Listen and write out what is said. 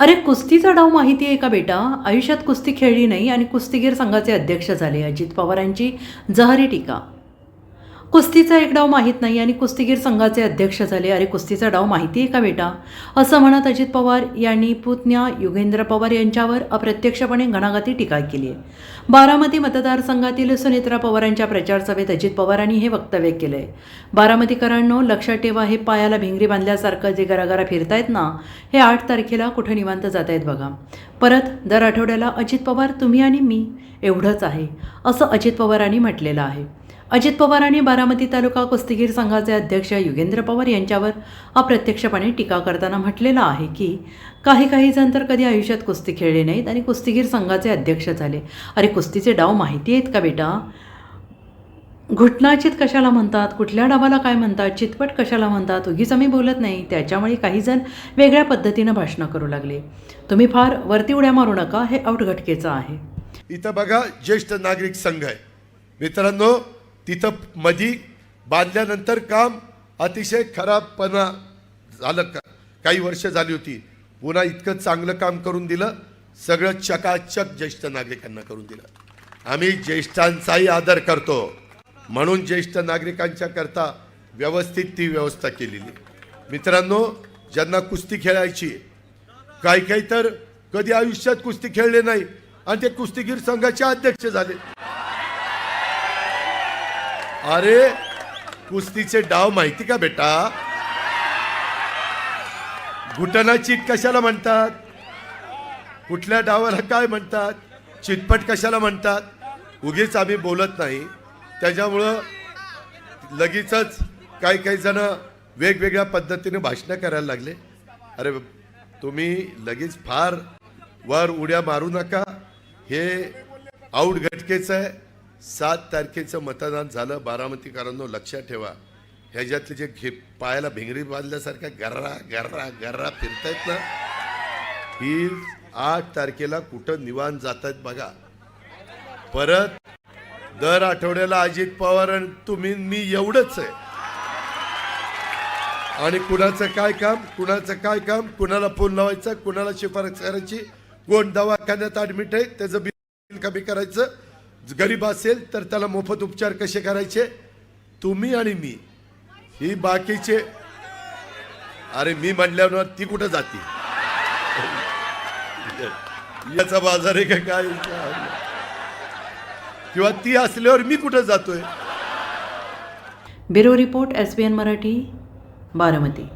अरे कुस्तीचा डाव माहिती आहे का बेटा? आयुष्यात कुस्ती खेळली नाही आणि कुस्तीगीर संघाचे अध्यक्ष झाले अजित पवारांची जहरी टीका. कुस्तीचा एक डाव माहीत नाही आणि कुस्तीगीर संघाचे अध्यक्ष झाले. अरे कुस्तीचा डाव माहिती आहे का बेटा? असं म्हणत अजित पवार यांनी पुतण्या युगेंद्र पवार यांच्यावर अप्रत्यक्षपणे घणाघाती टीका केली आहे. बारामती मतदारसंघातील सुनेत्रा पवारांच्या प्रचारसभेत अजित पवारांनी हे वक्तव्य केलं आहे बारामतीकरांनो लक्षात ठेवा हे पायाला भिंगरी बांधल्यासारखं जे घराघरा फिरतायत ना हे आठ तारखेला कुठं निवांत जात आहेत बघा. परत दर आठवड्याला अजित पवार तुम्ही आणि मी एवढंच आहे असं अजित पवारांनी म्हटलेलं आहे. अजित पवारांनी बारामती तालुका कुस्तीगीर संघाचे अध्यक्ष युगेंद्र पवार यांच्यावर अप्रत्यक्षपणे टीका करताना म्हटलेलं आहे की काही काही जण तर कधी आयुष्यात कुस्ती खेळले नाहीत आणि कुस्तीगीर संघाचे अध्यक्ष झाले. अरे कुस्तीचे डाव माहिती आहेत का बेटा? घुटनाचित कशाला म्हणतात? कुठल्या डावाला काय म्हणतात? चितपट कशाला म्हणतात? उगीच आम्ही बोलत नाही. त्याच्यामुळे काही जण वेगळ्या पद्धतीनं भाषणं करू लागले. तुम्ही फार वरती उड्या मारू नका. हे आउटघटकेचं आहे. इथं बघा ज्येष्ठ नागरिक संघ आहे. मित्रांनो तिथं मधी बांधल्यानंतर काम अतिशय खराबपणा झालं. का काही वर्ष झाली होती. पुन्हा इतकं चांगलं काम करून दिलं. सगळं चकाचक ज्येष्ठ नागरिकांना करून दिलं. आम्ही ज्येष्ठांचाही आदर करतो. म्हणून ज्येष्ठ नागरिकांच्या करता व्यवस्थित ती व्यवस्था केलेली. मित्रांनो ज्यांना कुस्ती खेळायची काही काही तर कधी आयुष्यात कुस्ती खेळले नाही आणि ते कुस्तीगीर संघाचे अध्यक्ष झाले. अरे कुस्तीचे डाव माहिती का बेटा? घुटना चिट कशाला म्हणतात? कुठल्या डावाला काय म्हणतात? चितपट कशाला म्हणतात? उगीच आम्ही बोलत नाही. त्याच्यामुळं लगेचच काही काही जण वेगवेगळ्या पद्धतीने भाषणं करायला लागले. अरे तुम्ही लगेच फार वर उड्या मारू नका. हे आऊट घटकेचं आहे. सात तारखेचं मतदान झालं. बारामतीकरांनो लक्षात ठेवा. ह्याच्यातले जे घे पायाला भिंगरी बांधल्यासारख्या गर्रा गर्रा गर्रा फिरतायत ना ही आठ तारखेला कुठं निवांत जातायत बघा. परत दर आठवड्याला अजित पवार आणि तुम्ही मी एवढंच आहे. आणि कुणाचं काय काम कुणाचं काय काम कुणाला फोन लावायचा कुणाला शिफारस करायची कोण दवाखान्यात ऍडमिट आहे त्याचं बिल कमी करायचं. गरीब असेल तर त्याला मोफत उपचार कसे करायचे? तुम्ही आणि मी. ही बाकीचे अरे मी म्हणल्यावर ती कुठं जाते? याचा बाजार आहे काय? किंवा ती असल्यावर मी कुठं जातोय? Bureau report S B N Marathi Baramati.